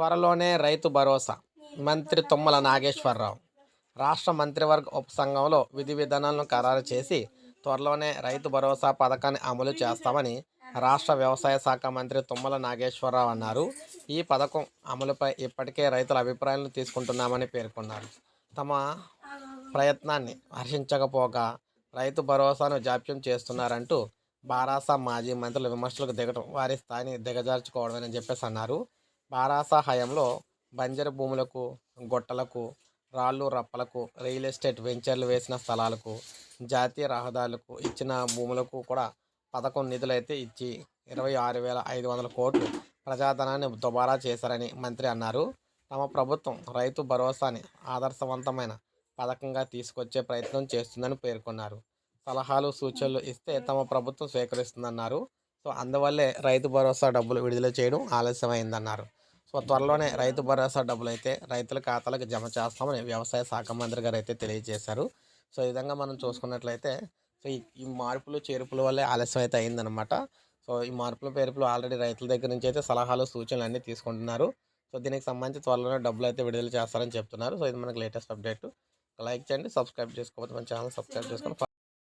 త్వరలోనే రైతు భరోసా. మంత్రి తుమ్మల నాగేశ్వరరావు. రాష్ట్ర మంత్రివర్గ ఉపసంఘంలో విధి విధానాలను ఖరారు చేసి త్వరలోనే రైతు భరోసా పథకాన్ని అమలు చేస్తామని రాష్ట్ర వ్యవసాయ శాఖ మంత్రి తుమ్మల నాగేశ్వరరావు అన్నారు. ఈ పథకం అమలుపై ఇప్పటికే రైతుల అభిప్రాయాలను తీసుకుంటున్నామని పేర్కొన్నారు. తమ ప్రయత్నాన్ని హర్షించకపోగా రైతు భరోసాను జాప్యం చేస్తున్నారంటూ బారాసా మాజీ మంత్రుల విమర్శలకు దిగటం వారి స్థాయిని దిగజార్చుకోవడమని చెప్పేసి అన్నారు. బారాసా హయాంలో బంజరు భూములకు గొట్టలకు రాళ్ళు రప్పలకు రియల్ ఎస్టేట్ వెంచర్లు వేసిన స్థలాలకు జాతీయ రహదారులకు ఇచ్చిన భూములకు కూడా పథకం నిధులైతే ఇచ్చి ఇరవై ఆరు వేల ఐదు వందల కోట్లు ప్రజాధనాన్ని దుబారా చేశారని మంత్రి అన్నారు. తమ ప్రభుత్వం రైతు భరోసాని ఆదర్శవంతమైన పథకంగా తీసుకొచ్చే ప్రయత్నం చేస్తుందని పేర్కొన్నారు. సలహాలు సూచనలు ఇస్తే తమ ప్రభుత్వం స్వీకరిస్తుందన్నారు. సో అందువల్లే రైతు భరోసా డబ్బులు విడుదల చేయడం ఆలస్యమైందన్నారు. సో త్వరలోనే రైతు భరోసా డబ్బులు అయితే రైతుల ఖాతాలకు జమ చేస్తామని వ్యవసాయ శాఖ మంత్రి గారు అయితే తెలియజేశారు. సో ఈ విధంగా మనం చూసుకున్నట్లయితే సో ఈ ఈ మార్పులు చేర్పుల వల్లే ఆలస్యం అయితే అయిందనమాట సో ఈ మార్పులు పేర్పులు ఆల్రెడీ రైతుల దగ్గర నుంచి అయితే సలహాలు సూచనలు అన్నీ తీసుకుంటున్నారు. సో దీనికి సంబంధించి త్వరలోనే డబ్బులు అయితే విడుదల చేస్తారని చెప్తున్నారు. సో ఇది మనకి లేటెస్ట్ అప్డేట్. లైక్ చేయండి సబ్స్క్రైబ్ చేసుకోకపోతే మన ఛానల్ సబ్స్క్రైబ్ చేసుకొని